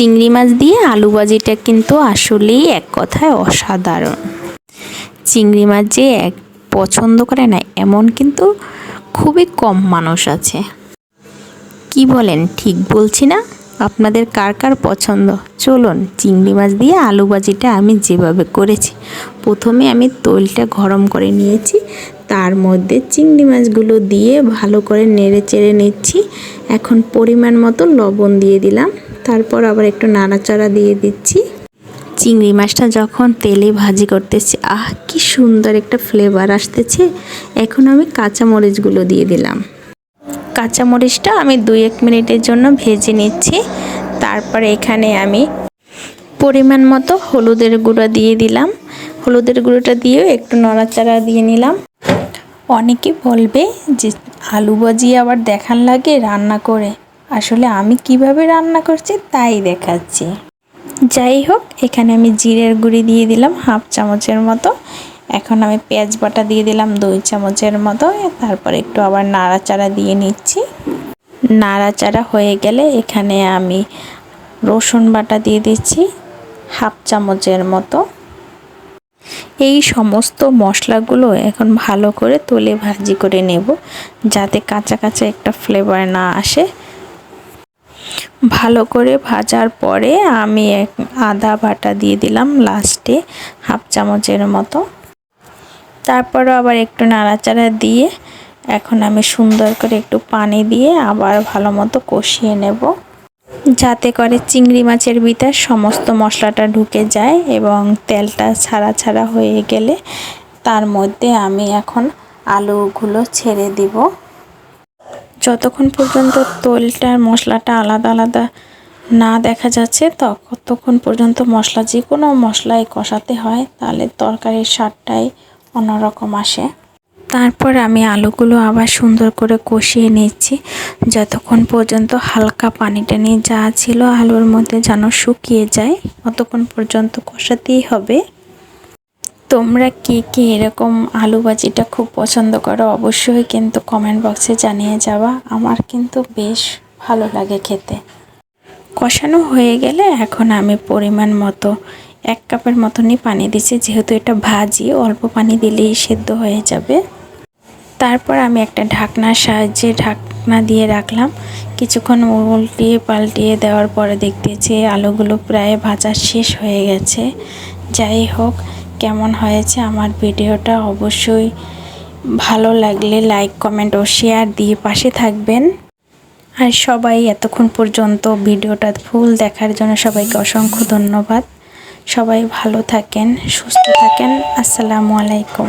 চিংড়ি মাছ দিয়ে আলু ভাজিটা কিন্তু আসলেই এক কথায় অসাধারণ। চিংড়ি মাছ যে এক পছন্দ করে না, এমন কিন্তু খুবই কম মানুষ আছে। কি বলেন, ঠিক বলছি না? আপনাদের কার কার পছন্দ? চলুন, চিংড়ি মাছ দিয়ে আলু ভাজিটা আমি যেভাবে করেছি, প্রথমে আমি তৈলটা গরম করে নিয়েছি, তার মধ্যে চিংড়ি মাছগুলো দিয়ে ভালো করে নেড়ে চেড়ে নিচ্ছি। এখন পরিমাণ মতো লবণ দিয়ে দিলাম। তারপর আবার একটু নাড়াচাড়া দিয়ে দিচ্ছি। চিংড়ি মাছটা যখন তেলে ভাজি করতেছি, আহ, কি সুন্দর একটা ফ্লেভার আসতেছে। এখন আমি কাঁচামরিচগুলো দিয়ে দিলাম। কাঁচামরিচটা আমি দুই এক মিনিটের জন্য ভেজে নিচ্ছি। তারপরে এখানে আমি পরিমাণ মতো হলুদের গুঁড়ো দিয়ে দিলাম। হলুদের গুঁড়োটা দিয়েও একটু নড়াচাড়া দিয়ে নিলাম। অনেকে বলবে যে আলু ভাজি আবার দেখার লাগে রান্না করে। আসলে আমি কীভাবে রান্না করছি তাই দেখাচ্ছি। যাই হোক এখানে আমি জিরের গুঁড়ি দিয়ে দিলাম হাফ চামচের মতো। এখন আমি পেঁয়াজ বাটা দিয়ে দিলাম দুই চামচের মতো। তারপর একটু আবার নাড়াচাড়া দিয়ে নিচ্ছি। নাড়াচাড়া হয়ে গেলে এখানে আমি রসুন বাটা দিয়ে দিচ্ছি হাফ চামচের মতো। এই সমস্ত মশলাগুলো এখন ভালো করে তুলে ভাজি করে নেব, যাতে কাঁচা কাঁচা একটা ফ্লেভার না আসে। ভালো করে ভাজার পরে আমি এক আদা বাটা দিয়ে দিলাম লাস্টে হাফ চামচের মতো। তারপরও আবার একটু নাড়াচাড়া দিয়ে এখন আমি সুন্দর করে একটু পানি দিয়ে আবার ভালো মতো কষিয়ে নেব। যাতে করে চিংড়ি মাছের ভিতর সমস্ত মশলাটা ঢুকে যায় এবং তেলটা ছাড়া ছাড়া হয়ে গেলে তার মধ্যে আমি এখন আলুগুলো ছেড়ে দিব। যতক্ষণ পর্যন্ত তৈলটার মশলাটা আলাদা আলাদা না দেখা যাচ্ছে ততক্ষণ পর্যন্ত মশলা, যে কোনো মশলাই কষাতে হয়, তাহলে তরকারির স্বাদটাই অন্যরকম আসে। তারপর আমি আলুগুলো আবার সুন্দর করে কষিয়ে নিচ্ছি। যতক্ষণ পর্যন্ত হালকা পানি টানি যা ছিল আলুর মধ্যে যেন শুকিয়ে যায়, ততক্ষণ পর্যন্ত কষাতেই হবে। তোমরা কে কে এরকম আলু ভাজিটা খুব পছন্দ করো, অবশ্যই কিন্তু কমেন্ট বক্সে জানিয়ে যাওয়া আমার কিন্তু বেশ ভালো লাগে খেতে। কষানো হয়ে গেলে এখন আমি পরিমাণ মতো এক কাপের মতনই পানি দিচ্ছি, যেহেতু এটা ভাজি, অল্প পানি দিলেই সেদ্ধ হয়ে যাবে। তারপর আমি একটা ঢাকনার সাহায্যে ঢাকনা দিয়ে রাখলাম। কিছুক্ষণ উল্টিয়ে পাল্টিয়ে দেওয়ার পরে দেখতেছি আলুগুলো প্রায় ভাজা শেষ হয়ে গেছে। যাই হোক কেমন হয়েছে আমার ভিডিওটা অবশ্যই ভালো লাগলে লাইক কমেন্ট ও শেয়ার দিয়ে পাশে থাকবেন। আর সবাই এতক্ষণ পর্যন্ত ভিডিওটা ফুল দেখার জন্য সবাইকে অসংখ্য ধন্যবাদ। সবাই ভালো থাকেন, সুস্থ থাকেন। আসসালামু আলাইকুম।